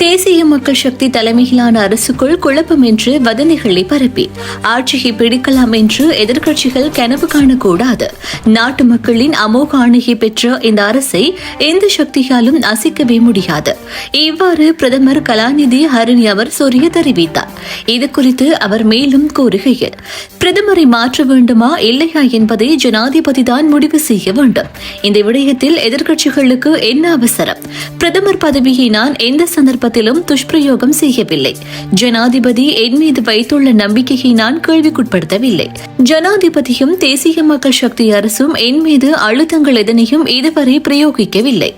தேசிய மக்கள் சக்தி தலைமையிலான அரசுக்குள் குழப்பம் என்று வதந்திகளை பரப்பி ஆட்சியை பிடிக்கலாம் என்று எதிர்க்கட்சிகள் கனவு காணக்கூடாது. நாட்டு மக்களின் அமோக ஆணையை பெற்ற இந்த அரசை எந்த சக்தியாலும் அசைக்கவே முடியாது. இவ்வாறு பிரதமர் கலாநிதி ஹரணி அவர் சொரிய தெரிவித்தார். இது குறித்து அவர் மேலும் கூறுகையில் பிரதமரை மாற்ற வேண்டுமா இல்லையா என்பதை ஜனாதிபதி தான் முடிவு செய்ய வேண்டும். இந்த விடயத்தில் எதிர்க்கட்சிகளுக்கு என்ன அவசரம்? பிரதமர் பதவியை நான் எந்த சந்தர்ப்பத்திலும் துஷ்பிரயோகம் செய்யவில்லை. ஜனாதிபதி என் மீது வைத்துள்ள நம்பிக்கையை நான் கேள்விக்குட்படுத்தவில்லை. ஜனாதிபதியும் தேசிய மக்கள் சக்தி அரசும் என் மீது அழுத்தங்கள் எதனையும் இதுவரை பிரயோகிக்கவில்லை.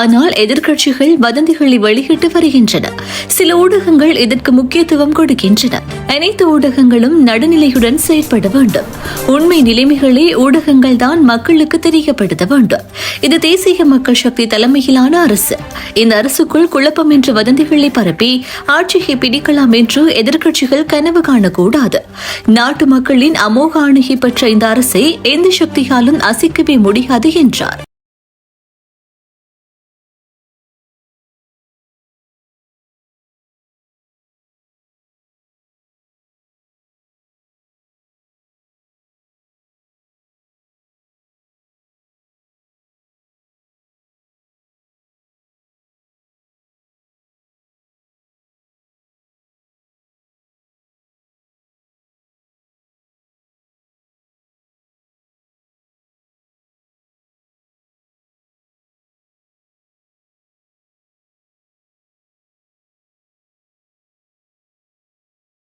ஆனால் எதிர்க்கட்சிகள் வதந்திகளை வெளியிட்டு வருகின்றன. சில ஊடகங்கள் இதற்கு முக்கியத்துவம் கொடுக்கின்றன. அனைத்து ஊடகங்களும் நடுநிலையுடன் செயல்பட வேண்டும். உண்மை நிலைமைகளை ஊடகங்கள் தான் மக்களுக்கு தெரியப்படுத்த வேண்டும். இது தேசிய மக்கள் சக்தி தலைமையிலான அரசு. இந்த அரசுக்குள் குழப்பம் என்ற வதந்திகளை பரப்பி ஆட்சியை பிடிக்கலாம் என்று எதிர்க்கட்சிகள் கனவு காணக்கூடாது. நாட்டு மக்களின் அமோக ஆணையை பெற்ற இந்த அரசை எந்த சக்தியாலும் அசைக்கவே முடியாது என்றார்.